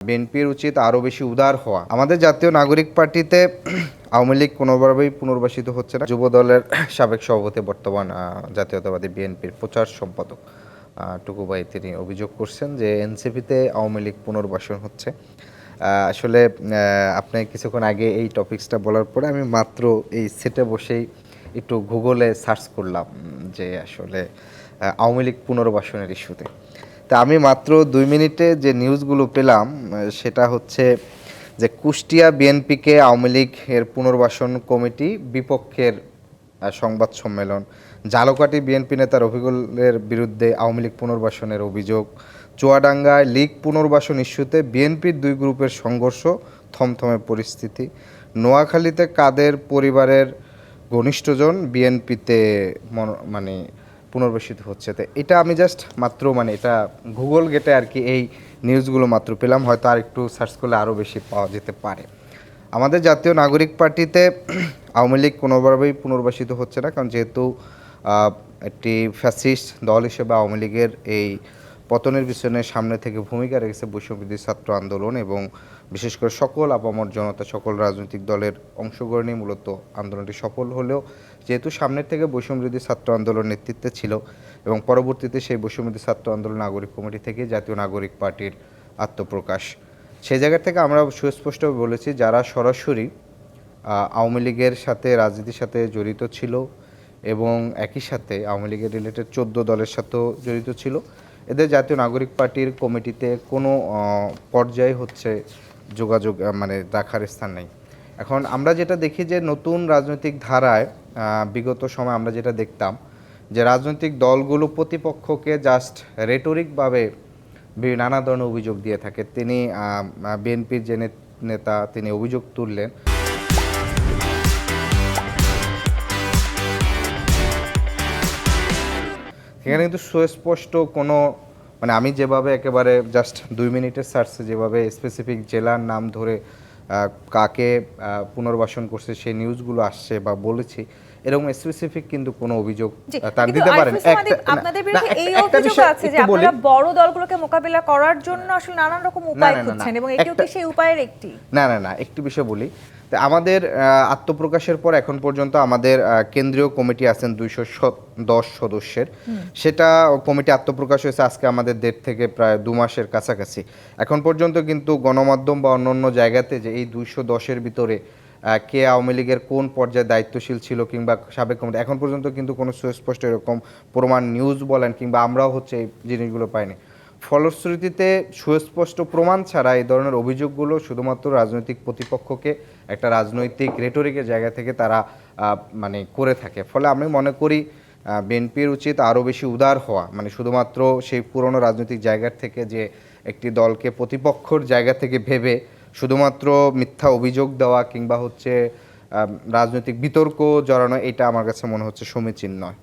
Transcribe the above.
বিএনপির উচিত আরও বেশি উদার হওয়া। আমাদের জাতীয় নাগরিক পার্টিতে আওয়ামী লীগ কোনোভাবেই পুনর্বাসিত হচ্ছে না। যুব দলের সাবেক সভাপতি বর্তমান জাতীয়তাবাদী বিএনপির প্রচার সম্পাদক আহ, টুকু ভাই তিনি অভিযোগ করছেন যে এনসিপিতে আওয়ামী লীগ পুনর্বাসন হচ্ছে। আসলে আপনি কিছুক্ষণ আগে এই টপিকসটা বলার পরে আমি মাত্র এই সেটে বসেই একটু গুগলে সার্চ করলাম যে আসলে আওয়ামী লীগ পুনর্বাসনের ইস্যুতে। তা আমি মাত্র দুই মিনিটে যে নিউজগুলো পেলাম সেটা হচ্ছে যে কুষ্টিয়া বিএনপিকে আওয়ামী লীগ এর পুনর্বাসন কমিটি বিপক্ষের সংবাদ সম্মেলন। জালকাটি বিএনপি নেতা রফিকুলের বিরুদ্ধে আওয়ামী লীগ পুনর্বাসনের অভিযোগ। চুয়াডাঙ্গায় লীগ পুনর্বাসন ইস্যুতে বিএনপির দুই গ্রুপের সংঘর্ষ, থমথমে পরিস্থিতি। নোয়াখালীতে কাদের পরিবারের ঘনিষ্ঠজন বিএনপিতে মানে পুনর্বাসিত হচ্ছে। তো এটা আমি জাস্ট মাত্র মানে এটা গুগল গেটে আর কি এই নিউজগুলো মাত্র পেলাম। হয়তো আর একটু সার্চ করলে আরও বেশি পাওয়া যেতে পারে। আমাদের জাতীয় নাগরিক পার্টিতে আওয়ামী লীগ কোনোভাবেই পুনর্বাসিত হচ্ছে না। কারণ যেহেতু একটি ফ্যাসিস্ট দল হিসেবে আওয়ামী লীগের এই পতনের পিছনে সামনে থেকে ভূমিকা রেখেছে বৈষম্যবিধি ছাত্র আন্দোলন এবং বিশেষ করে সকল আপামর জনতা, সকল রাজনৈতিক দলের অংশগ্রহণই মূলত আন্দোলনটি সফল হলেও যেহেতু সামনের থেকে বৈষম্যবিধি ছাত্র আন্দোলন নেতৃত্বে ছিল এবং পরবর্তীতে সেই বৈষম্যবিধি ছাত্র আন্দোলন নাগরিক কমিটি থেকে জাতীয় নাগরিক পার্টির আত্মপ্রকাশ। সেই জায়গা থেকে আমরা সুস্পষ্ট বলেছি, যারা সরাসরি আওয়ামী লীগের সাথে, রাজনীতির সাথে জড়িত ছিল এবং একই সাথে আওয়ামী লীগের রিলেটেড চোদ্দ দলের সাথেও জড়িত ছিল এদের জাতীয় নাগরিক পার্টির কমিটিতে কোনো পর্যায়ে হচ্ছে যোগাযোগ মানে রাখার স্থান নেই। এখন আমরা যেটা দেখি যে নতুন রাজনৈতিক ধারায় বিগত সময় আমরা যেটা দেখতাম যে রাজনৈতিক দলগুলো প্রতিপক্ষকে জাস্ট রেটরিকভাবে নানা ধরনের অভিযোগ দিয়ে থাকে। তিনি বিএনপির যে নেতা তিনি অভিযোগ তুললেন সেখানে কিন্তু সুস্পষ্ট কোনো মানে আমি যেভাবে একেবারে জাস্ট দুই মিনিটের সার্চে যেভাবে স্পেসিফিক জেলার নাম ধরে কাকে পুনর্বাসন করছে সেই নিউজগুলো আসছে বা বলেছি এরকম স্পেসিফিক কিন্তু কোনো অভিযোগ তার দিতে পারেন। আপনাদের বিরুদ্ধে এই অভিযোগ আছে যে আপনারা বড় দলগুলোকে মোকাবিলা করার জন্য আসলে নানান রকম উপায় খুঁজছেন এবং এটিও কি সেই উপায়ের একটি। না না না একটি বিষয় বলি। আমাদের আত্মপ্রকাশের পর এখন পর্যন্ত আমাদের কেন্দ্রীয় কমিটি আছেন দুইশো দশ সদস্যের। সেটা কমিটি আত্মপ্রকাশ হয়েছে আজকে আমাদের দেড় থেকে প্রায় দু মাসের কাছাকাছি। এখন পর্যন্ত কিন্তু গণমাধ্যম বা অন্যান্য জায়গাতে যে এই দুইশো দশের ভিতরে কে আওয়ামী লীগের কোন পর্যায়ে দায়িত্বশীল ছিল কিংবা সাবেক কমিটি? এখন পর্যন্ত কিন্তু কোনো সুস্পষ্ট এরকম প্রমাণ নিউজ বলেন কিংবা আমরাও হচ্ছে এই জিনিসগুলো পাইনি। ফলশ্রুতিতে সুস্পষ্ট প্রমাণ ছাড়া এই ধরনের অভিযোগগুলো শুধুমাত্র রাজনৈতিক প্রতিপক্ষকে একটা রাজনৈতিক রেটরিকের জায়গা থেকে তারা মানে করে থাকে। ফলে আমি মনে করি বিএনপির উচিত আরও বেশি উদার হওয়া। মানে শুধুমাত্র সেই পুরনো রাজনৈতিক জায়গার থেকে যে একটি দলকে প্রতিপক্ষর জায়গা থেকে ভেবে শুধুমাত্র মিথ্যা অভিযোগ দেওয়া কিংবা হচ্ছে রাজনৈতিক বিতর্ক জড়ানো, এটা আমার কাছে মনে হচ্ছে সমীচীন নয়।